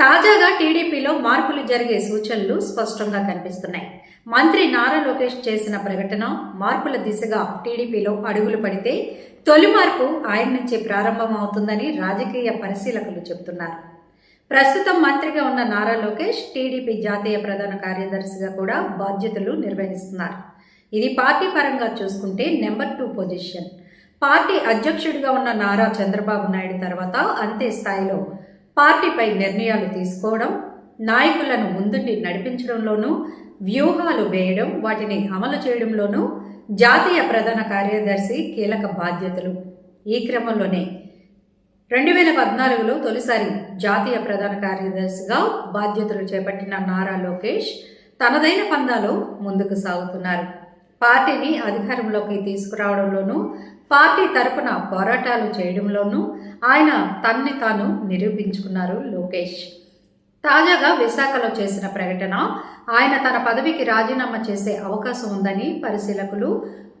తాజాగా టీడీపీలో మార్పులు జరిగే సూచనలు స్పష్టంగా కనిపిస్తున్నాయి. మంత్రి నారా లోకేష్ చేసిన ప్రకటన మార్పుల దిశగా టీడీపీలో అడుగులు పడితే తొలి మార్పు ఆయన నుంచి ప్రారంభమవుతుందని రాజకీయ పరిశీలకులు చెబుతున్నారు. ప్రస్తుతం మంత్రిగా ఉన్న నారా లోకేష్ టీడీపీ జాతీయ ప్రధాన కార్యదర్శిగా కూడా బాధ్యతలు నిర్వహిస్తున్నారు. ఇది పార్టీ పరంగా చూసుకుంటే నెంబర్ టూ పొజిషన్. పార్టీ అధ్యక్షుడిగా ఉన్న నారా చంద్రబాబు నాయుడు తర్వాత అంతే స్థాయిలో పార్టీపై నిర్ణయాలు తీసుకోవడం నాయకులను ముందుండి నడిపించడంలోనూ వ్యూహాలు వేయడం వాటిని అమలు చేయడంలోనూ జాతీయ ప్రధాన కార్యదర్శి కీలక బాధ్యతలు. ఈ క్రమంలోనే రెండు వేల పద్నాలుగులో తొలిసారి జాతీయ ప్రధాన కార్యదర్శిగా బాధ్యతలు చేపట్టిన నారా లోకేష్ తనదైన పందాలో ముందుకు సాగుతున్నారు. పార్టీని అధికారంలోకి తీసుకురావడంలోనూ పార్టీ తరపున పోరాటాలు చేయడంలోనూ ఆయన తన్ని తాను నిరూపించుకున్నారు లోకేష్. తాజాగా విశాఖలో చేసిన ప్రకటన ఆయన తన పదవికి రాజీనామా చేసే అవకాశం ఉందని పరిశీలకులు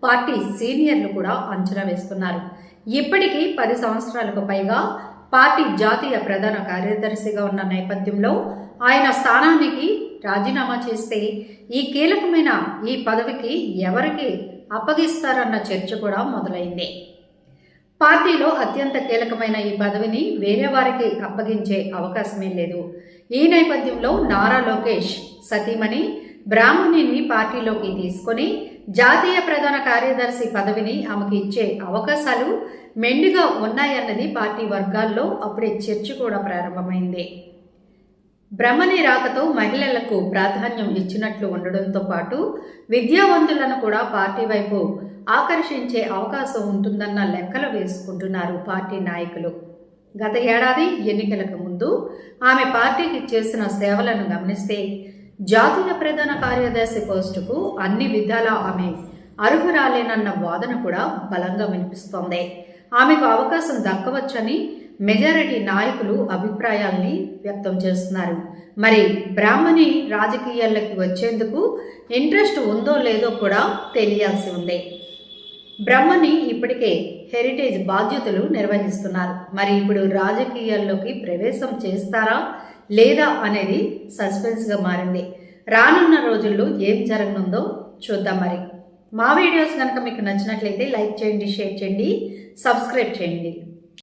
పార్టీ సీనియర్లు కూడా అంచనా వేస్తున్నారు. ఇప్పటికీ పది సంవత్సరాలకు పైగా పార్టీ జాతీయ ప్రధాన కార్యదర్శిగా ఉన్న నేపథ్యంలో ఆయన స్థానానికి రాజీనామా చేస్తే ఈ కీలకమైన ఈ పదవికి ఎవరికి అప్పగిస్తారన్న చర్చ కూడా మొదలైంది. పార్టీలో అత్యంత కీలకమైన ఈ పదవిని వేరే వారికి అప్పగించే అవకాశమే లేదు. ఈ నేపథ్యంలో నారా లోకేష్ సతీమణి బ్రాహ్మణిని పార్టీలోకి తీసుకొని జాతీయ ప్రధాన కార్యదర్శి పదవిని ఆమెకు ఇచ్చే అవకాశాలు మెండుగా ఉన్నాయన్నది పార్టీ వర్గాల్లో అప్పుడే చర్చ కూడా ప్రారంభమైంది. బ్రహ్మని రాకతో మహిళలకు ప్రాధాన్యం ఇచ్చినట్లు ఉండడంతో పాటు విద్యావంతులను కూడా పార్టీ వైపు ఆకర్షించే అవకాశం ఉంటుందన్న లెక్కలు వేసుకుంటున్నారు పార్టీ నాయకులు. గత ఏడాది ఎన్నికలకు ముందు ఆమె పార్టీకి చేసిన సేవలను గమనిస్తే జాతీయ ప్రధాన కార్యదర్శి పోస్టుకు అన్ని విధాలా ఆమె అర్హురాలేనన్న వాదన కూడా బలంగా వినిపిస్తోంది. ఆమెకు అవకాశం దక్కవచ్చని మెజారిటీ నాయకులు అభిప్రాయాల్ని వ్యక్తం చేస్తున్నారు. మరి బ్రాహ్మణి రాజకీయాల్లోకి వచ్చేందుకు ఇంట్రెస్ట్ ఉందో లేదో కూడా తెలియాల్సి ఉంది. బ్రహ్మని ఇప్పటికే హెరిటేజ్ బాధ్యతలు నిర్వహిస్తున్నారు. మరి ఇప్పుడు రాజకీయాల్లోకి ప్రవేశం చేస్తారా లేదా అనేది సస్పెన్స్గా మారింది. రానున్న రోజుల్లో ఏం జరగనుందో చూద్దాం మరి. మా వీడియోస్ కనుక మీకు నచ్చినట్లయితే లైక్ చేయండి షేర్ చేయండి సబ్స్క్రైబ్ చేయండి.